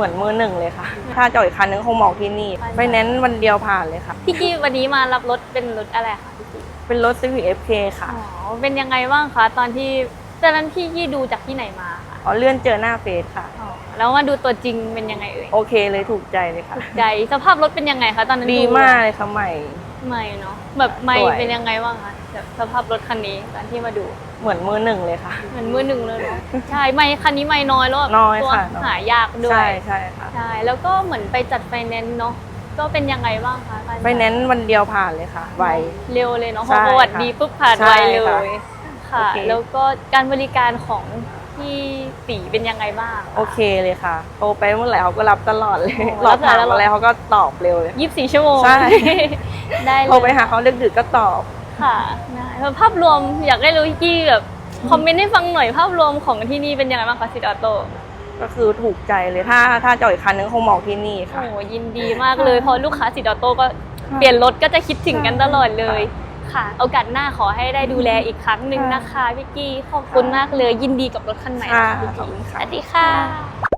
เหมือนมือหนึ่งเลยค่ะ ถ้าจอดอีกคันนึงคงเหมาที่นี่ไฟแนนซ์วันเดียวผ่านเลยค่ะ พี่กี้วันนี้มารับรถเป็นรถอะไรคะพี่กี้เป็นรถ Civic FK ค่ะ อ๋อ เป็นยังไงบ้างคะตอนที่ตอนนั้นพี่กี้ดูจากที่ไหนมาคะอ๋อเลื่อนเจอหน้าเฟซค่ะ อ๋อ แล้วมาดูตัวจริงเป็นยังไงเอ่ยโอเคเลยถูกใจเลยค่ะ ใจสภาพรถเป็นยังไงคะตอนนั้นดีมากเลยค่ะใหม่ ใหม่เนาะแบบใหม่สวย เป็นยังไงบ้างคะแบบสภาพรถคันนี้ตอนที่มาดูเหมือนมือหนึ่งเลยค่ะ เหมือนมือหนึ่งเลยเนาะ ใช่ไม่คันนี้ไม่น้อยแล้วแบบน้อยตัวค่ะน้อย หายากด้วใช่ยใช่ค่ะใช่แล้วก็เหมือนไปจัดไฟแนนซ์เนาะก็เป็นยังไงบ้างคะการจัดไฟแนนซ์วันเดียวผ่านเลยค่ะไว เร็วเลยเนาะพใช่อประวัติดีปุ๊บผ่านใช่ไวเลค่ะยค่ะ โอเค แล้วก็การบริการของ พี่ตีเป็นยังไงบ้าง โอเคเลยค่ะโทรไปเมื่อไหร่เขาก็รับตลอดเลยโอ้หลอกถามรับตลอด อะไรเขาก็ตอบเร็วเลย ยี่สิบสี่ชั่วโมง ใช่ ได้เลยโทรไปหาเขาดึกๆก็ตอบ ค่ะได้แล้วภาพรวมอยากได้รู้พี่กี้แบบคอมเมนต์ให้ฟังหน่อยภาพรวมของที่นี่เป็นยังไงบ้างคะซิดออโต้ก็คือถูกใจเลยถ้าถ้าจอดอีกคันนึงคงเหมาที่นี่ค่ะ โอ้ยินดีมากเลยเพอลูกค้าซิดออโต้ก็เปลี่ยนรถก็จะคิดถึงกันตลอดเลย ค่ะ โอกาสหน้าขอให้ได้ดูแลอีกครั้งหนึ่งนะคะพี่กี้ขอบคุณมากเลยยินดีกับรถคันใหม่ค่ะพี่ขอบกี้คุณสค่ะวัสดีค่ะ